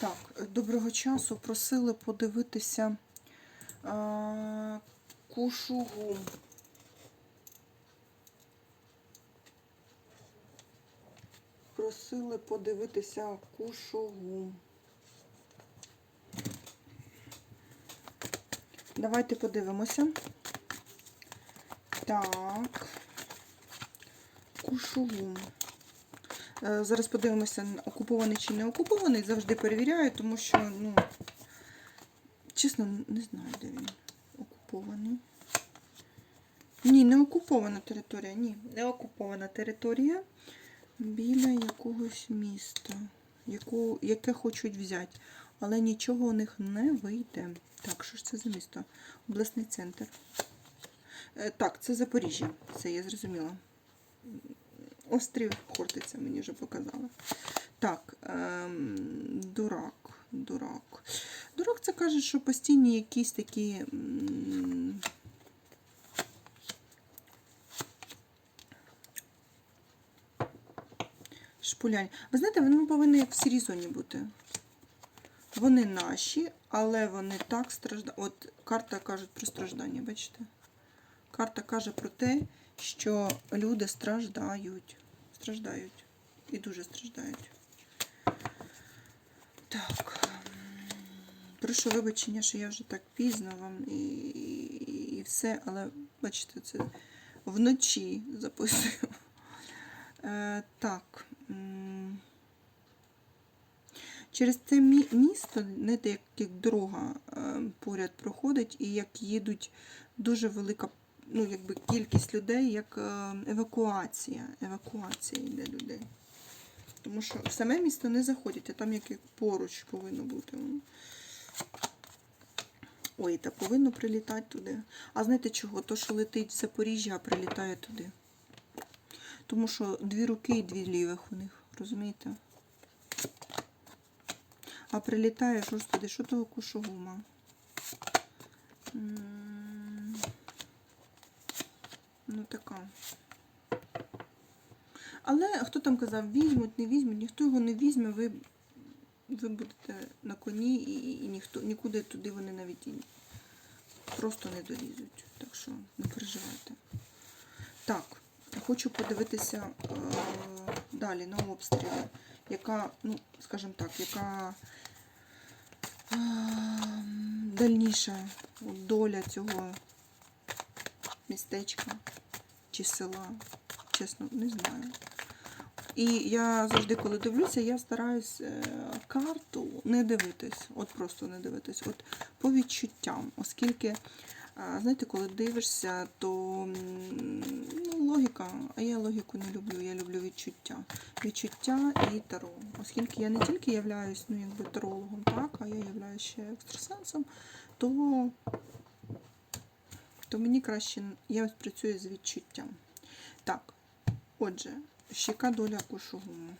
Так, доброго часу. Просили подивитися а, кушугу. Просили подивитися кушугу. Давайте подивимося. Так. Кушугу. Е, Зараз подивимося, окупований чи не окупований. Завжди перевіряю, тому що, ну, чесно, не знаю, де він окупований. Ні, не окупована територія. Ні, не окупована територія біля якогось міста, яку, яке хочуть взяти. Але нічого у них не вийде. Так, що ж це за місто? Обласний центр. Е, Так, це Запоріжжя. Це я зрозуміла. Острів Хортиця мені вже показала. Так, ем, дурак, дурак. Дурак це каже, що постійні якісь такі. м, Шпулянь. Ви знаєте, вони повинні в сірій зоні бути. Вони наші, але вони так страждають. От карта каже про страждання, бачите? Карта каже про те, що люди страждають. Страждають. І дуже страждають. Так. Прошу вибачення, що я вже так пізно вам і, і, і все, але бачите, це вночі записую. Е, так. Через це місто, знаєте, як, як дорога е, поряд проходить, і як їдуть дуже велика ну, якби кількість людей, як е, евакуація. Евакуація йде людей. Тому що в саме місто не заходять, а там як, поруч повинно бути. Ой, та повинно прилітати туди. А знаєте чого? То, що летить в Запоріжжя, а прилітає туди. Тому що дві руки і дві лівих у них, розумієте? А прилітає, господи, що того кушугума? Ну така. Але хто там казав, візьмуть, не візьмуть, ніхто його не візьме, ви, ви будете на коні і, і ніхто, нікуди туди вони навіть і просто не долізуть. Так що не переживайте. Так, хочу подивитися е, далі на обстріли, яка, ну, скажімо так, яка е, дальніша доля цього містечка чи села. Чесно, не знаю. І я завжди, коли дивлюся, я стараюсь е, карту не дивитись, от просто не дивитись, от по відчуттям, оскільки, знаєте, коли дивишся, то ну, логіка, а я логіку не люблю, я люблю відчуття. Відчуття і таро. Оскільки я не тільки являюсь ну, якби тарологом, так, а я являюсь ще екстрасенсом, то, то мені краще, я ось працюю з відчуттям. Так, отже, щека доля кушугуму.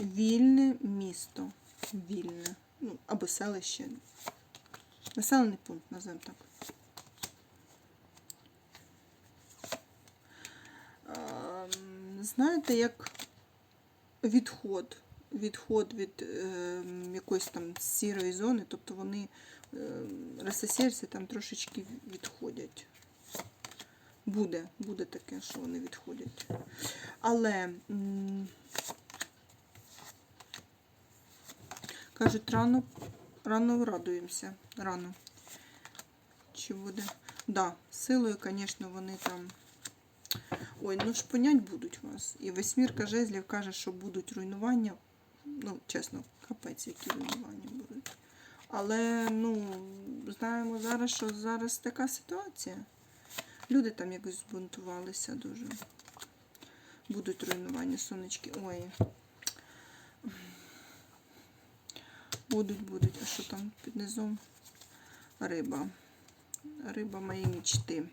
Вільне місто. Вільне. Ну, або селище. Населений пункт, називаємо так. Ем, Знаєте, як відход. Відход від е, якоїсь там сірої зони, тобто вони е, там трошечки відходять. Буде, буде таке, що вони відходять. Але кажуть, рано, рано радуємося. Рано. Чи буде? Да, силою, звісно, вони там. Ой, ну ж понять будуть вас. І восьмірка жезлів каже, що будуть руйнування. Ну, чесно, капець, які руйнування. Але, ну, знаємо зараз, що зараз така ситуація. Люди там якось збунтувалися дуже. Будуть руйнування, сонечки. Ой. Будуть, будуть. А що там під низом? Риба. Риба моєї мічти.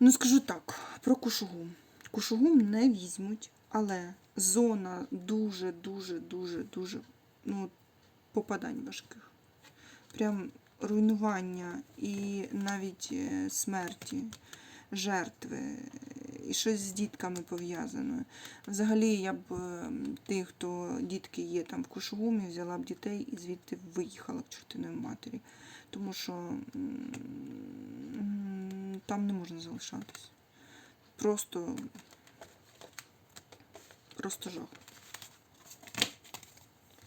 Ну, скажу так, про кушугум. Кушугум не візьмуть, але зона дуже-дуже, дуже, дуже, ну, попадань важких. Прям руйнування і навіть е, смерті, жертви. і щось з дітками пов'язане. Взагалі я б е, тих, хто дітки є там в Кушугумі, взяла б дітей і звідти виїхала к чортиної матері. Тому що там не можна залишатись. Просто, просто жах.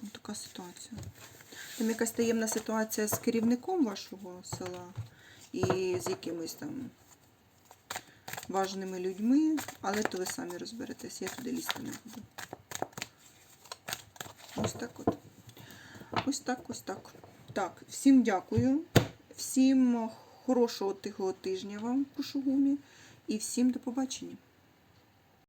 Ось така ситуація. Там якась таємна ситуація з керівником вашого села і з якимись там важними людьми, але то ви самі розберетесь, я туди лізти не буду. Ось так от. Ось так, ось так. Так, всім дякую. Всім хорошого тихого тижня вам Кушугумі і всім до побачення.